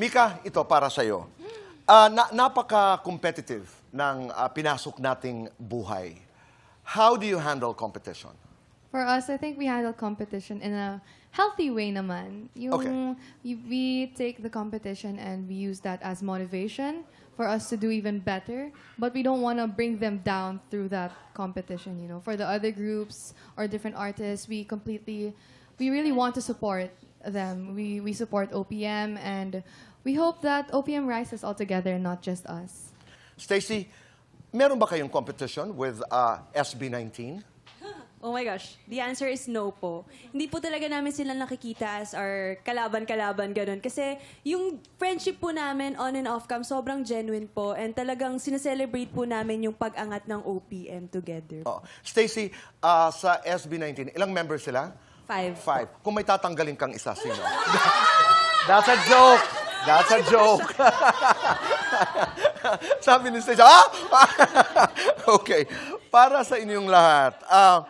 Mika, ito para sa'yo. Ah, na, napaka-competitive ng ah, pinasok nating buhay. How do you handle competition? For us, I think we handle competition in a healthy way naman. Yung, Okay. we take the competition and we use that as motivation for us to do even better. But we don't want to bring them down through that competition, you know. For the other groups or different artists, we completely, we really want to support them. We, we support OPM and we hope that OPM rises altogether, not just us. Stacy, meron ba kayong competition with ah, SB19? Oh my gosh, the answer is no po. Hindi po talaga namin sila nakikita as our kalaban-kalaban ganun. Kasi yung friendship po namin on and off cam, sobrang genuine po. And talagang sineselebrate po namin yung pag-angat ng OPM together. Oh. Stacy, ah, sa SB19, ilang members sila? Five. Five. Kung may tatanggalin kang isa, sino? That's a joke. That's a joke. Sabi ni Stacy, ah! okay. Para sa inyong lahat, ah,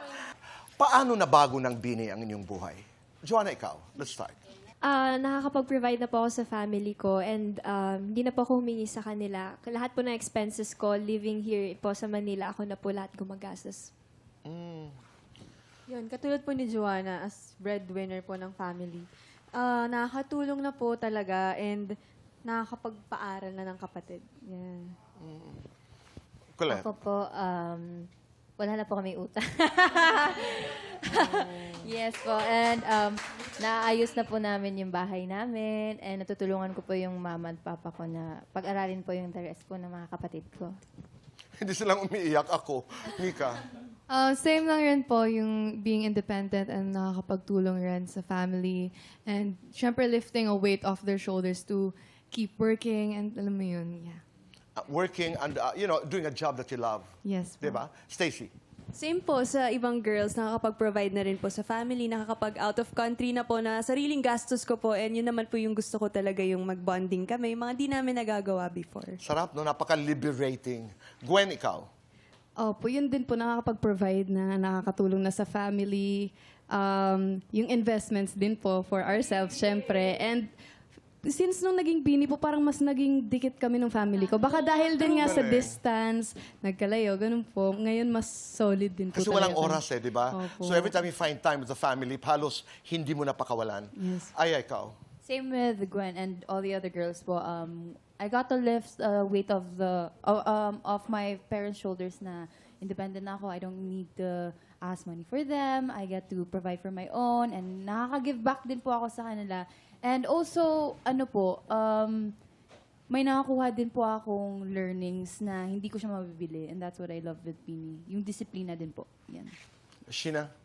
paano nabago ng bini ang inyong buhay? Joanna, ikaw. Let's start. Ah, nakakapag-provide na po ako sa family ko and um, hindi na po ako humingi sa kanila. Lahat po ng expenses ko, living here po sa Manila, ako na po lahat gumagastos. Yun, katulad po ni Joanna as breadwinner po ng family. Ah, nakakatulong na po talaga and nakakapagpaaral na ng kapatid. Yan. Colette. Ako po, um, wala na po kami utang. yes po. And um, naayos na po namin yung bahay namin and natutulungan ko po yung mama at papa ko na pag-aralin po yung the rest po ng mga kapatid ko. Hindi silang umiiyak ako. Mika. Uh, same lang rin po yung being independent and nakakapagtulong rin sa family. And syempre lifting a weight off their shoulders to keep working and alam mo yun, yeah. Uh, working and, uh, you know, doing a job that you love. Yes po. Diba? Stacy. Same po sa ibang girls, nakakapag-provide na rin po sa family, nakakapag out of country na po na sariling gastos ko po. And yun naman po yung gusto ko talaga yung mag-bonding kami, mga di namin nagagawa before. Sarap, no? Napaka-liberating. Gwen, ikaw. Opo, yun din po nakakapag-provide na nakakatulong na sa family. Um, yung investments din po for ourselves, syempre. And since nung naging bini po, parang mas naging dikit kami ng family ko. Baka dahil din nga sa distance, nagkalayo, ganun po. Ngayon mas solid din po Kasi walang oras eh, di ba? Opo. So every time you find time with the family, halos hindi mo napakawalan. Yes. Ay, ay, ikaw. Same with Gwen and all the other girls po. Um, I got to lift the weight of the of, um, of my parents' shoulders na independent na ako. I don't need to ask money for them. I get to provide for my own and nakaka-give back din po ako sa kanila. And also, ano po, um, may nakakuha din po akong learnings na hindi ko siya mabibili. And that's what I love with Pini. Yung disiplina din po. Yan. Sheena?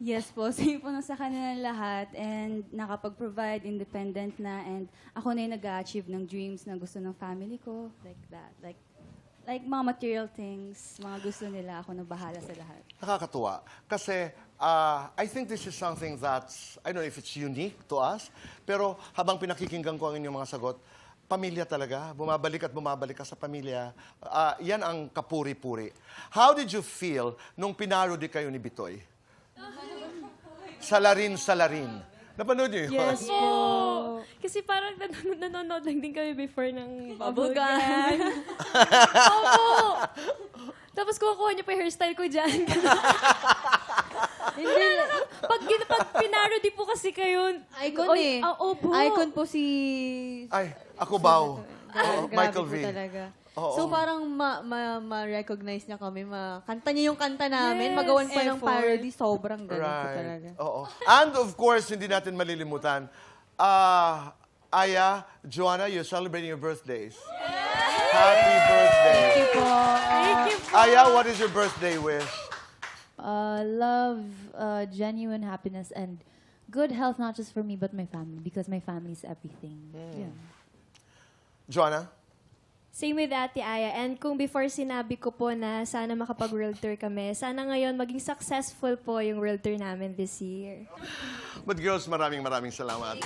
Yes po, same po na sa kanila lahat and nakapag-provide, independent na and ako na yung nag-achieve ng dreams na gusto ng family ko, like that. Like, like mga material things, mga gusto nila, ako na bahala sa lahat. Nakakatuwa. Kasi ah, I think this is something that's, I don't know if it's unique to us, pero habang pinakikinggan ko ang inyong mga sagot, pamilya talaga. Bumabalik at bumabalik ka sa pamilya. Ah, yan ang kapuri-puri. How did you feel nung pinarody kayo ni Bitoy? Salarin, salarin. Napanood niyo yun? Yes po. Kasi parang nan- nanonood lang din kami before ng Bubblegum. Opo! Tapos kukuha niyo pa yung hairstyle ko dyan. Hindi. pag, gin- pag pinarody po kasi kayo. Icon Oy, eh. ah, opo. Icon po si... Ay, ako baw. Oo, Grabe Michael po V. talaga. Oo. So parang ma- ma- ma-recognize niya kami, ma kanta niya yung kanta namin, Yes, magawan pa ng effort. parody, sobrang galing po talaga. Oo. And of course, hindi natin malilimutan, ah, Aya, Joanna, you're celebrating your birthdays. Happy birthday. Thank you po. Thank you. Aya, what is your birthday wish? Uh, love, uh, genuine happiness, and good health, not just for me, but my family, because my family is everything. Yeah. Joanna? Same with Ate Aya. And kung before sinabi ko po na sana makapag-world tour kami, sana ngayon maging successful po yung world tour namin this year. But girls, maraming maraming salamat.